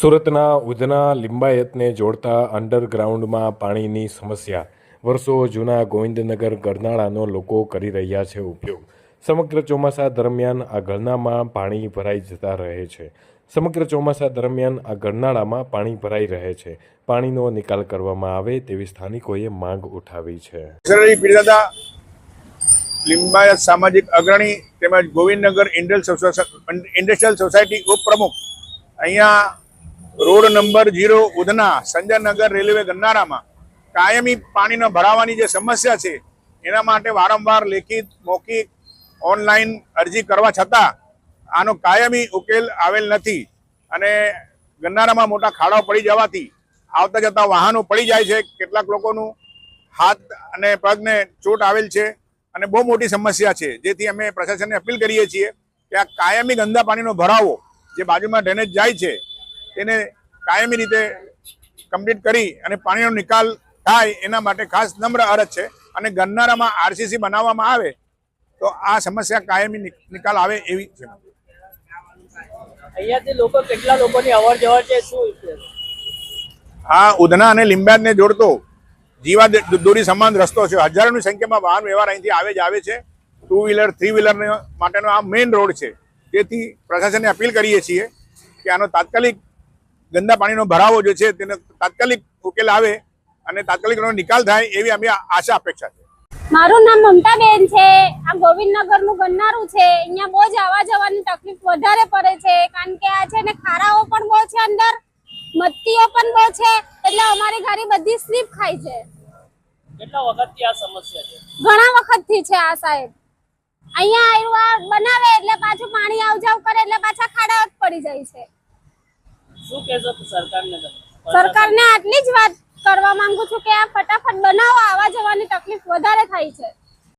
સુરતના ઉધના લિંબાયતને જોડતા અંડરગ્રાઉન્ડમાં પાણીની સમસ્યા. વર્ષો જૂના ગોવિંદનગર ગરનાળાનો લોકો કરી રહ્યા છે ઉપયોગ. સમગ્ર ચોમાસા દરમિયાન આ ગરનામાં પાણી ભરાઈ જતા રહે છે. સમગ્ર ચોમાસા દરમિયાન આ ગરનાળામાં પાણી ભરાઈ રહે છે. પાણીનો નિકાલ કરવામાં આવે તેવી સ્થાનિકોએ માંગ ઉઠાવી છે. લિંબાયત સામાજિક અગ્રણી તેમજ ગોવિંદનગર ઇન્ડસ્ટ્રીયલ સોસાયટી ઉપપ્રમુખ અહીંયા road number zero Udhna Sanjaynagar railway ગન્નારામાં કાયમી પાણીનો ભરાવાની જે સમસ્યા છે, એના માટે વારંવાર લેખિત, મૌખિક, ઓનલાઈન અરજી કરવા છતાં આનો કાયમી ઉકેલ આવેલ નથી અને ગન્નારામાં મોટા ખાડાઓ પડી જવાથી આવતા જતા વાહનો પડી જાય છે. કેટલાક લોકોનું હાથ અને પગને ચોટ આવેલ છે અને બહુ મોટી સમસ્યા છે. જેથી અમે પ્રશાસનને અપીલ કરીએ છીએ કે આ કાયમી ગંદા પાણીનો ભરાવો જે બાજુમાં ડ્રેનેજ જાય છે તેને કાયમી રીતે કમ્પ્લીટ કરી અને પાણીનો નિકાલ થાય એના માટે ખાસ નમ્ર અરજ છે. અને ગન્નારામાં આરસીસી બનાવવામાં આવે તો આ સમસ્યા કાયમી નિકાલ આવે એવી છે. અહીંયાથી લોકો કેટલા લોકોની અવર જવર છે શું આ ઉધના અને લીંબાદને જોડતો જીવા દોરી સમાન રસ્તો છે. હજારોની સંખ્યામાં વાહન વ્યવહાર અહીંથી આવે જ આવે છે. ટુ વ્હીલર થ્રી વ્હીલર માટેનો આ મેઇન રોડ છે. તેથી પ્રશાસનને અપીલ કરીએ છીએ કે આનો તાત્કાલિક ગંદા પાણીનો ભરાવો જે છે તેનો તાત્કાલિક ઉકેલ આવે અને તાત્કાલિક નિકાલ થાય એવી અમે આશા અપેક્ષા છે. મારું નામ મમતાબેન છે. આ ગોવિંદનગરનું ગન્નારું છે. અહીંયા બહુ જ આવવા જવાની તકલીફ વધારે પડે છે. કારણ કે આ છે ને ખારાઓ પણ બહુ છે અંદર મત્તીઓ પણ બહુ છે. એટલે અમારી ગાડી બધી સ્લીપ ખાય છે. કેટલા વખતથી આ સમસ્યા છે? ઘણા વખતથી છે આ સાહેબ. અહીંયા આવ્યું આ બનાવે એટલે પાછું પાણી આવ જાવ કરે એટલે પાછા ખાડા જ પડી જાય છે. શું કહેશો સરકારને સરકારને આટલી જ વાત કરવા માંગુ છું કે આ ફટાફટ બનાવો આવા જવાની તકલીફ વધારે થાય છે.